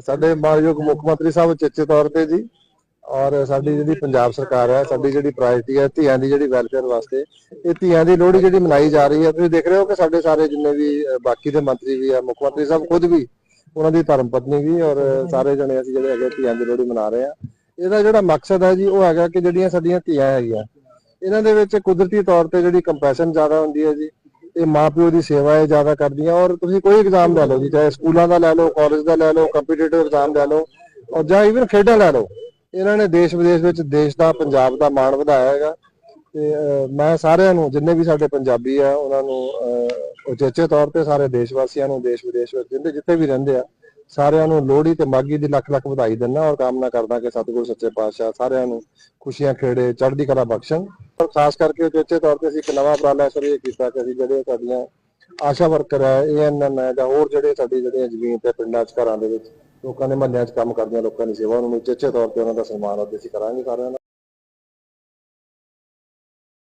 ਸਾਡੇ ਮਾਨਯੋਗ ਮੁੱਖ ਮੰਤਰੀ ਸਾਹਿਬ ਚੇਚੇ ਤੌਰ ਤੇ ਜੀ, ਔਰ ਸਾਡੀ ਜਿਹੜੀ ਪੰਜਾਬ ਸਰਕਾਰ ਹੈ, ਸਾਡੀ ਜਿਹੜੀ ਪ੍ਰਾਇੋਰਟੀ ਹੈ, ਧੀਆਂ ਦੀ ਜਿਹੜੀ ਵੈਲਫੇਅਰ ਵਾਸਤੇ, ਇਹ ਧੀਆਂ ਦੀ ਲੋਹੜੀ ਜਿਹੜੀ ਮਨਾਈ ਜਾ ਰਹੀ ਹੈ, ਤੁਸੀਂ ਦੇਖ ਰਹੇ ਹੋ ਕਿ ਸਾਡੇ ਸਾਰੇ ਜਿੰਨੇ ਵੀ ਬਾਕੀ ਦੇ ਮੰਤਰੀ ਵੀ ਆ, ਮੁੱਖ ਮੰਤਰੀ ਸਾਹਿਬ ਖੁਦ ਵੀ, ਉਹਨਾਂ ਦੀ ਧਰਮ ਪਤਨੀ ਵੀ, ਔਰ ਸਾਰੇ ਜਣੇ ਅਸੀਂ ਜਿਹੜੇ ਹੈਗੇ ਧੀਆਂ ਦੀ ਲੋਹੜੀ ਮਨਾ ਰਹੇ ਆ ਇਹਦਾ ਜਿਹੜਾ ਮਕਸਦ ਹੈ ਜੀ, ਉਹ ਹੈਗਾ ਕਿ ਜਿਹੜੀਆਂ ਸਾਡੀਆਂ ਧੀਆਂ ਹੈਗੀਆਂ, ਇਹਨਾਂ ਦੇ ਵਿੱਚ ਕੁਦਰਤੀ ਤੌਰ ਤੇ ਜਿਹੜੀ ਕੰਪੈਸ਼ਨ ਜ਼ਿਆਦਾ ਹੁੰਦੀ ਹੈ ਜੀ ਇਹ ਮਾਪਿਓ ਦੀ ਸੇਵਾ ਹੈ ਜ਼ਿਆਦਾ ਕਰਦੀਆਂ ਔਰ ਤੁਸੀਂ ਕੋਈ ਐਗਜ਼ਾਮ ਲੈ ਲਓ ਜੀ ਚਾਹੇ ਸਕੂਲਾਂ ਦਾ ਲੈ ਲਓ ਕਾਲਜ ਦਾ ਲੈ ਲਓ ਕੰਪੀਟੀਟਿਵ ਐਗਜ਼ਾਮ ਲੈ ਲਓ ਔਰ ਜਾਂ ਇਵਨ ਖੇਡਾਂ ਲੈ ਲਓ ਇਹਨਾਂ ਨੇ ਦੇਸ਼ ਵਿਦੇਸ਼ ਵਿੱਚ ਦੇਸ਼ ਦਾ ਪੰਜਾਬ ਦਾ ਮਾਣ ਵਧਾਇਆ ਹੈਗਾ। ਤੇ ਮੈਂ ਸਾਰਿਆਂ ਨੂੰ ਜਿੰਨੇ ਵੀ ਸਾਡੇ ਪੰਜਾਬੀ ਆ ਉਹਨਾਂ ਨੂੰ ਅਹ, ਉਚੇਚੇ ਤੌਰ ਤੇ ਸਾਰੇ ਦੇਸ਼ ਵਾਸੀਆਂ ਨੂੰ ਦੇਸ਼ ਵਿਦੇਸ਼ ਵਿੱਚ ਜਿੰਦੇ ਜਿੱਥੇ ਵੀ ਰਹਿੰਦੇ ਆ ਸਾਰਿਆਂ ਨੂੰ ਲੋਹੜੀ ਤੇ ਮਾਗੀ ਦੀ ਲੱਖ ਲੱਖ ਵਧਾਈ ਦਿੰਦਾ ਔਰ ਕਾਮਨਾ ਕਰਦਾ ਕਿ ਸਤਿਗੁਰ ਸੱਚੇ ਪਾਤਸ਼ਾਹ ਸਾਰਿਆਂ ਨੂੰ ਖੁਸ਼ੀਆਂ ਖੇੜੇ ਚੜ੍ਹਦੀ ਕਲਾ ਬਖਸ਼ਣ। ਪਰ ਖਾਸ ਕਰਕੇ ਉਚੇਚੇ ਤੌਰ ਤੇ ਅਸੀਂ ਇੱਕ ਨਵਾਂ ਉਪਰਾਲਾ ਸ਼ੁਰੂ ਇਹ ਕੀਤਾ ਕਿ ਅਸੀਂ ਜਿਹੜੇ ਸਾਡੀਆਂ ਆਸ਼ਾ ਵਰਕਰ ਹੈ ਏਐਨਐਮ ਹੈ ਜਾਂ ਹੋਰ ਜਿਹੜੇ ਸਾਡੀ ਜਿਹੜੀਆਂ ਜ਼ਮੀਨ ਤੇ ਪਿੰਡਾਂ 'ਚ ਘਰਾਂ ਦੇ ਵਿੱਚ ਲੋਕਾਂ ਦੇ ਮਹੱਲਿਆਂ 'ਚ ਕੰਮ ਕਰਦੀਆਂ ਲੋਕਾਂ ਦੀ ਸੇਵਾ ਉਹਨਾਂ ਨੂੰ ਉਚੇਚੇ ਤੌਰ ਤੇ ਉਹਨਾਂ ਦਾ ਸਨਮਾਨ ਅੱਜ ਅਸੀਂ ਕਰਾਂਗੇ ਸਾਰਿਆਂ ਦਾ।